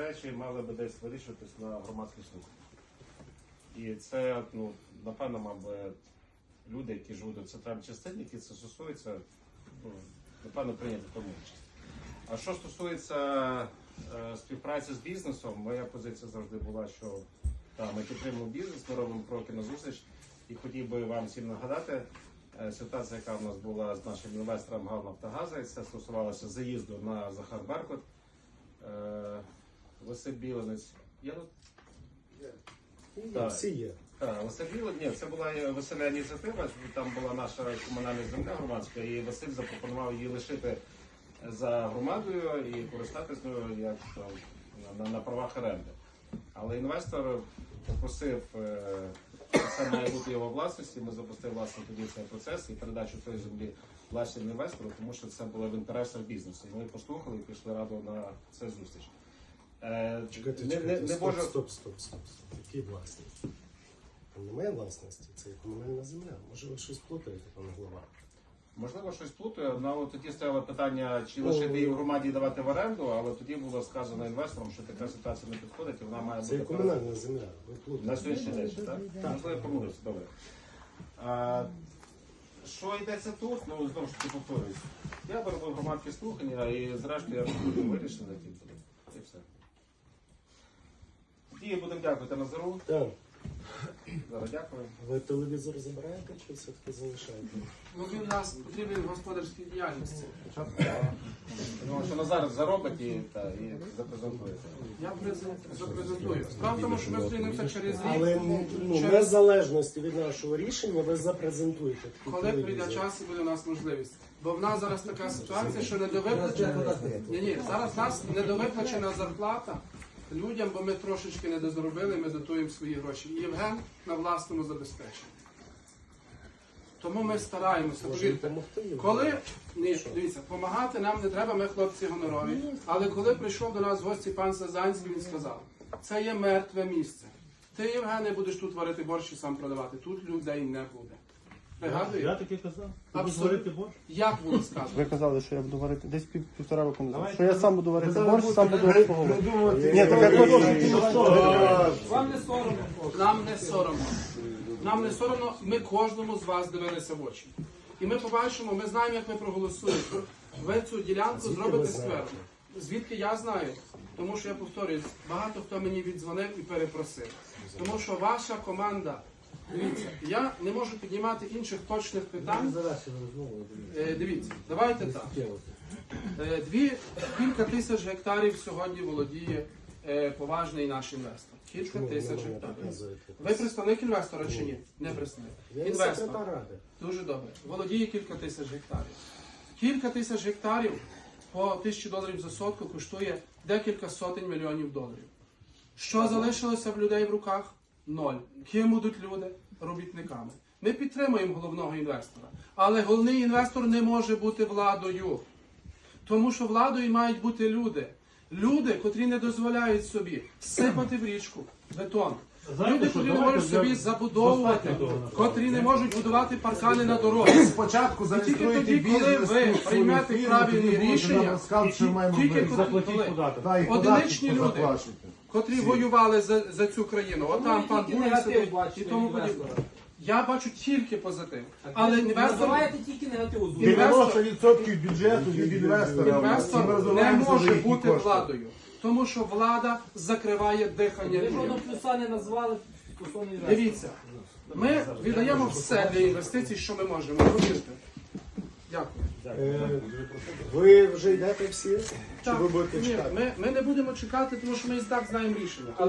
речі мали би десь вирішуватись на громадських слуханнях. І це, ну, напевно, би люди, які живуть у центральній частині, які це стосується, ну, напевно, прийняти тому участь. А що стосується е, співпраці з бізнесом, моя позиція завжди була, що та, ми підтримуємо бізнес, ми робимо кроки на зустріч. І хотів би вам всім нагадати е, ситуація, яка в нас була з нашим інвестором ГАЛ Нафтогаза, і це стосувалося заїзду на Захар Беркут. Е, Василь Біленець. Я тут Так. Всі є. так, Василь Біло, ні, це була е, Василя ініціатива. Там була наша комунальна земля громадська, і Василь запропонував її лишити за громадою і користатись нею як там, на, на, на правах оренди. Але інвестор попросив, е, що це має бути його власності. Ми запустили власне тоді цей процес і передачу цієї землі власному інвестору, тому що це було в інтересах бізнесу. Ми послухали і пішли радо на цю зустріч. Е, Чекайте, не, не, чекайте, не стоп, можу... стоп, стоп, стоп, стоп. Які власності? Там немає власності, це є комунальна земля. Може ви щось плутаєте, пане голова? Можливо, щось плутаю. Ну, тоді стояло питання, чи Ну, лишити її в громаді і давати в оренду, але тоді було сказано інвесторам, що така ситуація не підходить, і вона має Це є бути комунальна земля. Ви на плутаєте. сьогоднішній день, ще, так? Так. Можливо, я помилився, добре. А, що йдеться тут? Ну, знову ж таки повторююсь. Я би робив громадські слухання і зрештою я буду вирішити на ті буде. І все. Тоді будемо дякувати Назару. Так. Зараз дякую. Ви телевізор забираєте чи все-таки залишаєте? Ну він у нас потрібен в господарській діяльності. Ну, що Назар заробить і, та, і запрезентує. Я презент- запрезентую. Справа в тому, що ми зустрінемося через рік, Але ну, ну, Через- без залежності від нашого рішення ви запрезентуєте. такий коли прийде телевізор. час і буде у нас можливість. Бо в нас зараз така ситуація, що недовиплачена. Ні, ні, зараз в нас недовиплачена зарплата людям, бо ми трошечки не дозаробили, ми дотуємо свої гроші. І Євген на власному забезпеченні. Тому ми стараємося. Повірте. Коли ні, дивіться, допомагати нам не треба, ми хлопці гонорові. Але коли прийшов до нас в гості пан Сазанський, він сказав: це є мертве місце. Ти, Євгене, будеш тут варити борщ і сам продавати. Тут людей не буде. Я таке казав. Ти Абсолютно. варити борщ? Як було сказано? Ви казали, що я буду варити десь пів півтора року назад. Давайте. Що я сам буду варити борщ, сам буду обслуговувати. Ні, так я точно. Вам не соромно. Нам не соромно. Нам не соромно, ми кожному з вас дивилися в очі. І ми побачимо, ми знаємо, як ви проголосуєте. Ви цю ділянку Звідки зробите сквером. Звідки я знаю? Тому що я повторююсь, багато хто мені віддзвонив і перепросив. Тому що ваша команда, дивіться, я не можу піднімати інших точних питань. Е, Дивіться, давайте так. Е, Дві кілька тисяч гектарів сьогодні володіє е, поважний наш інвестор. Кілька тисяч гектарів. Ви представник інвестора чи ні? Не представник. Інвестор. Дуже добре. Володіє кілька тисяч гектарів. Кілька тисяч гектарів по тисячі доларів за сотку коштує декілька сотень мільйонів доларів. Що залишилося в людей в руках? Ноль. Ким будуть люди? Робітниками. Ми підтримуємо головного інвестора. Але головний інвестор не може бути владою. Тому що владою мають бути люди. Люди, котрі не дозволяють собі сипати в річку бетон. Знаєте Люди, що, котрі не можуть собі забудовувати, котрі не можуть будувати паркани на дорозі. Спочатку І тільки тоді, коли ви свою приймете правильні рішення, тільки тоді, коли податок. Одиничні люди. Котрі воювали за, за цю країну, отам пан Бурин сидить і тому подібне. Я бачу тільки позитив. Але інвестор, Називаєте тільки негативу. Інвестор- 90% бюджету від інвестора. інвестор не може бути кошти. владою, тому що влада закриває дихання Ви жодного плюса не назвали стосовно інвестора. Дивіться, ми віддаємо все для інвестицій, що ми можемо. Повірте. Дякую. Е, Ви вже йдете всі? Чи ви будете ні, чекати? ми, ми не будемо чекати, тому що ми і так знаємо рішення. Але